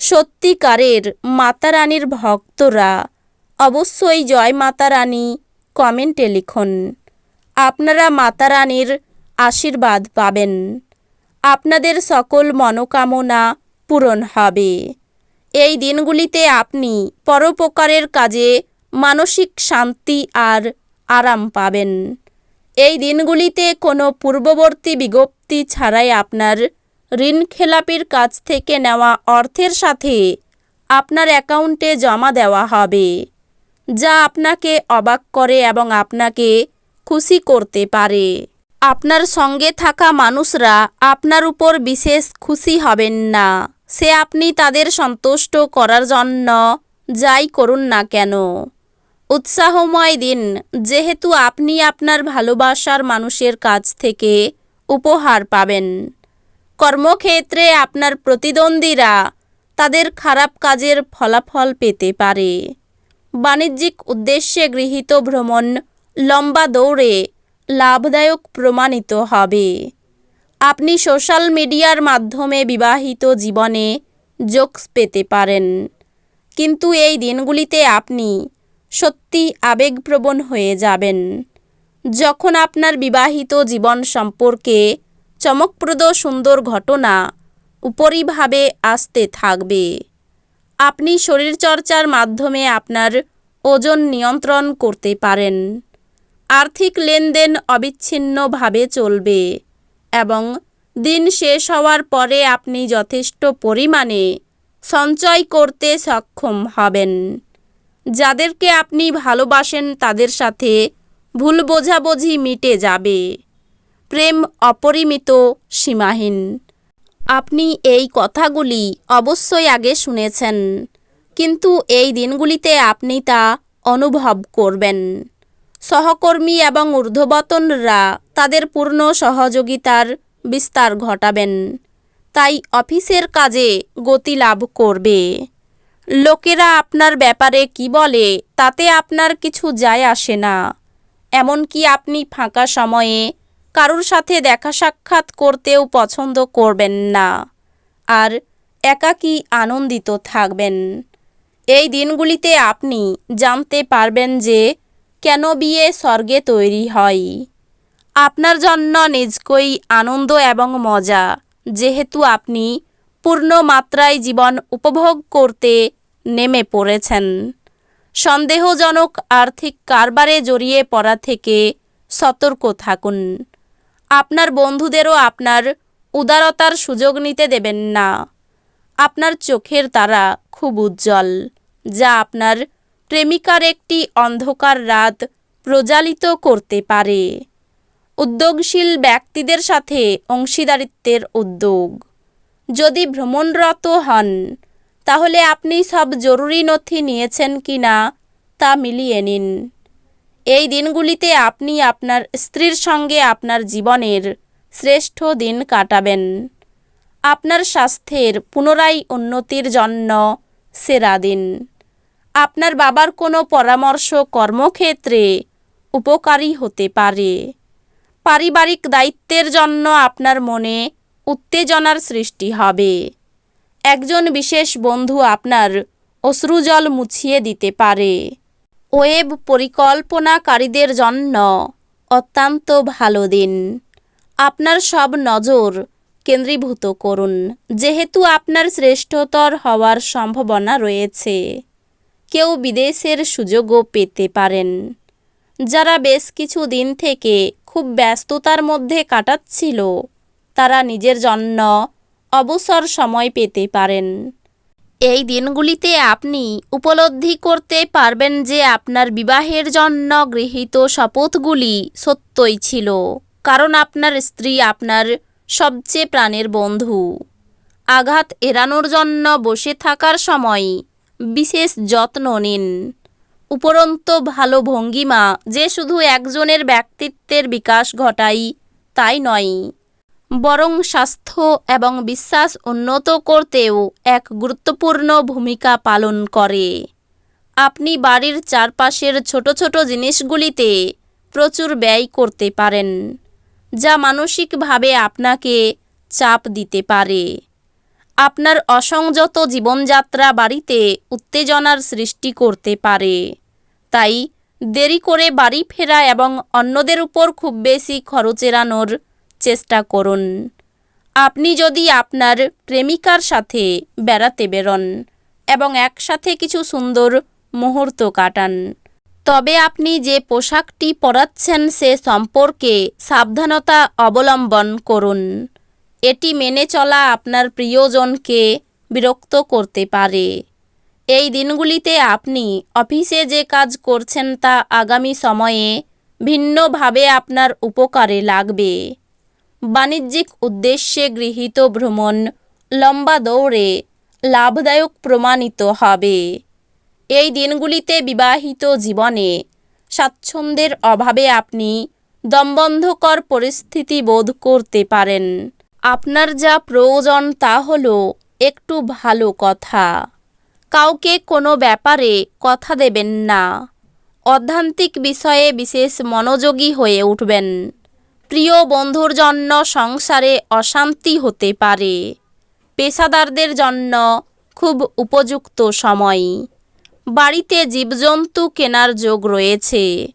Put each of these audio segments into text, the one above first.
সত্যিকারের মাতারানীর ভক্তরা অবশ্যই জয় মাতারানী কমেন্টে লিখুন। আপনারা মাতারানীর আশীর্বাদ পাবেন। আপনাদের সকল মনোকামনা পূরণ হবে। এই দিনগুলিতে আপনি পরোপকারের কাজে মানসিক শান্তি আর আরাম পাবেন। এই দিনগুলিতে কোনো পূর্ববর্তী বিজ্ঞপ্তি ছাড়াই আপনার ঋণ খেলাপির কাছ থেকে নেওয়া অর্থের সাথে আপনার অ্যাকাউন্টে জমা দেওয়া হবে, যা আপনাকে অবাক করে এবং আপনাকে খুশি করতে পারে। আপনার সঙ্গে থাকা মানুষরা আপনার উপর বিশেষ খুশি হবেন না। সে আপনি তাদের সন্তুষ্ট করার জন্য যাই করুন না কেন। উৎসাহময় দিন, যেহেতু আপনি আপনার ভালোবাসার মানুষের কাছ থেকে উপহার পাবেন। কর্মক্ষেত্রে আপনার প্রতিদ্বন্দ্বীরা তাদের খারাপ কাজের ফলাফল পেতে পারে। বাণিজ্যিক উদ্দেশ্যে গৃহীত ভ্রমণ লম্বা দৌড়ে লাভদায়ক প্রমাণিত হবে। আপনি সোশ্যাল মিডিয়ার মাধ্যমে বিবাহিত জীবনে জোকস পেতে পারেন। কিন্তু এই দিনগুলিতে আপনি সত্যি আবেগপ্রবণ হয়ে যাবেন। যখন আপনার বিবাহিত জীবন সম্পর্কে চমকপ্রদ সুন্দর ঘটনা উপরিভাবে আসতে থাকবে। আপনি শরীরচর্চার মাধ্যমে আপনার ওজন নিয়ন্ত্রণ করতে পারেন। আর্থিক লেনদেন অবিচ্ছিন্নভাবে চলবে এবং দিন শেষ হওয়ার পরে আপনি যথেষ্ট পরিমাণে সঞ্চয় করতে সক্ষম হবেন। যাদেরকে আপনি ভালোবাসেন তাদের সাথে ভুল বোঝাবুঝি মিটে যাবে। প্রেম অপরিমিত সীমাহীন। আপনি এই কথাগুলি অবশ্যই আগে শুনেছেন, কিন্তু এই দিনগুলিতে আপনি তা অনুভব করবেন। সহকর্মী এবং ঊর্ধ্ববতনরা তাদের পূর্ণ সহযোগিতার বিস্তার ঘটাবেন, তাই অফিসের কাজে গতি লাভ করবে। লোকেরা আপনার ব্যাপারে কি বলে তাতে আপনার কিছু যায় আসে না, এমনকি আপনি ফাঁকা সময়ে কারুর সাথে দেখা সাক্ষাৎ করতেও পছন্দ করবেন না। আর একাকী আনন্দিত থাকবেন। এই দিনগুলিতে আপনি জানতে পারবেন যে কেন বিয়ে স্বর্গে তৈরি হয়। আপনার জন্য নিজকই আনন্দ এবং মজা, যেহেতু আপনি পূর্ণ মাত্রায় জীবন উপভোগ করতে নেমে পড়েছেন। সন্দেহজনক আর্থিক কারবারে জড়িয়ে পড়া থেকে সতর্ক থাকুন। আপনার বন্ধুদেরও আপনার উদারতার সুযোগ নিতে দেবেন না। আপনার চোখের তারা খুব উজ্জ্বল, যা আপনার প্রেমিকার একটি অন্ধকার রাত প্রজ্বালিত করতে পারে। উদ্যোগশীল ব্যক্তিদের সাথে অংশীদারিত্বের উদ্যোগ। যদি ভ্রমণরত হন, তাহলে আপনি সব জরুরি নথি নিয়েছেন কি না তা মিলিয়ে নিন। এই দিনগুলিতে আপনি আপনার স্ত্রীর সঙ্গে আপনার জীবনের শ্রেষ্ঠ দিন কাটাবেন। আপনার স্বাস্থ্যের পুনরায় উন্নতির জন্য সেরা দিন। আপনার বাবার কোনো পরামর্শ কর্মক্ষেত্রে উপকারী হতে পারে। পারিবারিক দায়িত্বের জন্য আপনার মনে উত্তেজনার সৃষ্টি হবে। একজন বিশেষ বন্ধু আপনার অশ্রুজল মুছিয়ে দিতে পারে। ওয়েব পরিকল্পনাকারীদের জন্য অত্যন্ত ভালো দিন। আপনার সব নজর কেন্দ্রীভূত করুন, যেহেতু আপনার শ্রেষ্ঠতর হওয়ার সম্ভাবনা রয়েছে। কেউ বিদেশের সুযোগও পেতে পারেন। যারা বেশ কিছু দিন থেকে খুব ব্যস্ততার মধ্যে কাটাচ্ছিল, তারা নিজের জন্য অবসর সময় পেতে পারেন। এই দিনগুলিতে আপনি উপলব্ধি করতে পারবেন যে আপনার বিবাহের জন্য গৃহীত শপথগুলি সত্যই ছিল, কারণ আপনার স্ত্রী আপনার সবচেয়ে প্রাণের বন্ধু। আঘাত এড়ানোর জন্য বসে থাকার সময় বিশেষ যত্ন নিন। উপরন্ত ভালো ভঙ্গিমা যে শুধু একজনের ব্যক্তিত্বের বিকাশ ঘটায়, তাই নয়। বরং স্বাস্থ্য এবং বিশ্বাস উন্নত করতেও এক গুরুত্বপূর্ণ ভূমিকা পালন করে। আপনি বাড়ির চারপাশের ছোট ছোট জিনিসগুলিতে প্রচুর ব্যয় করতে পারেন, যা মানসিকভাবে আপনাকে চাপ দিতে পারে। আপনার অসংযত জীবনযাত্রা বাড়িতে উত্তেজনার সৃষ্টি করতে পারে। তাই দেরি করে বাড়ি ফেরা এবং অন্যদের উপর খুব বেশি খরচ এড়ানোর চেষ্টা করুন। আপনি যদি আপনার প্রেমিকার সাথে বেড়াতে বেরোন এবং একসাথে কিছু সুন্দর মুহূর্ত কাটান, তবে আপনি যে পোশাকটি পরাচ্ছেন সে সম্পর্কে সাবধানতা অবলম্বন করুন। এটি মেনে চলা আপনার প্রিয়জনকে বিরক্ত করতে পারে। এই দিনগুলিতে আপনি অফিসে যে কাজ করছেন তা আগামী সময়ে ভিন্নভাবে আপনার উপকারে লাগবে। বাণিজ্যিক উদ্দেশ্যে গৃহীত ভ্রমণ লম্বা দৌড়ে লাভদায়ক প্রমাণিত হবে। এই দিনগুলিতে বিবাহিত জীবনে স্বাচ্ছন্দ্যের অভাবে আপনি দমবন্ধকর পরিস্থিতি বোধ করতে পারেন। আপনার যা প্রয়োজন তা হল একটু ভালো কথা। কাউকে কোনো ব্যাপারে কথা দেবেন না। অধ্যান্তিক বিষয়ে বিশেষ মনোযোগী হয়ে উঠবেন। প্রিয় বন্ধুর জন্য সংসারে অশান্তি হতে পারে। পেশাদারদের জন্য খুব উপযুক্ত সময়। বাড়িতে জীবজন্তু কেনার যোগ রয়েছে।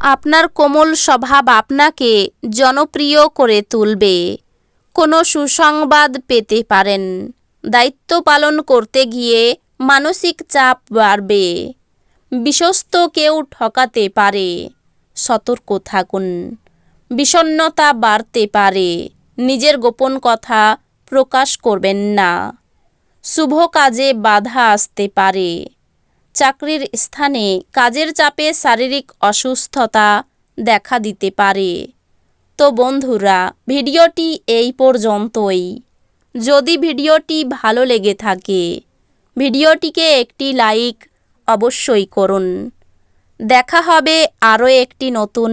আপনার কোমল স্বভাব আপনাকে জনপ্রিয় করে তুলবে। কোনো সুসংবাদ পেতে পারেন। দায়িত্ব পালন করতে গিয়ে মানসিক চাপ বাড়বে। বিশ্বস্ত কেউ ঠকাতে পারে। সতর্ক থাকুন। বিষণ্ণতা বাড়তে পারে। নিজের গোপন কথা প্রকাশ করবেন না। শুভ কাজে বাধা আসতে পারে। চাকরির স্থানে কাজের চাপে শারীরিক অসুস্থতা দেখা দিতে পারে। তো বন্ধুরা, ভিডিওটি এই পর্যন্তই। যদি ভিডিওটি ভালো লেগে থাকে, ভিডিওটিকে একটি লাইক অবশ্যই করুন। দেখা হবে আরও একটি নতুন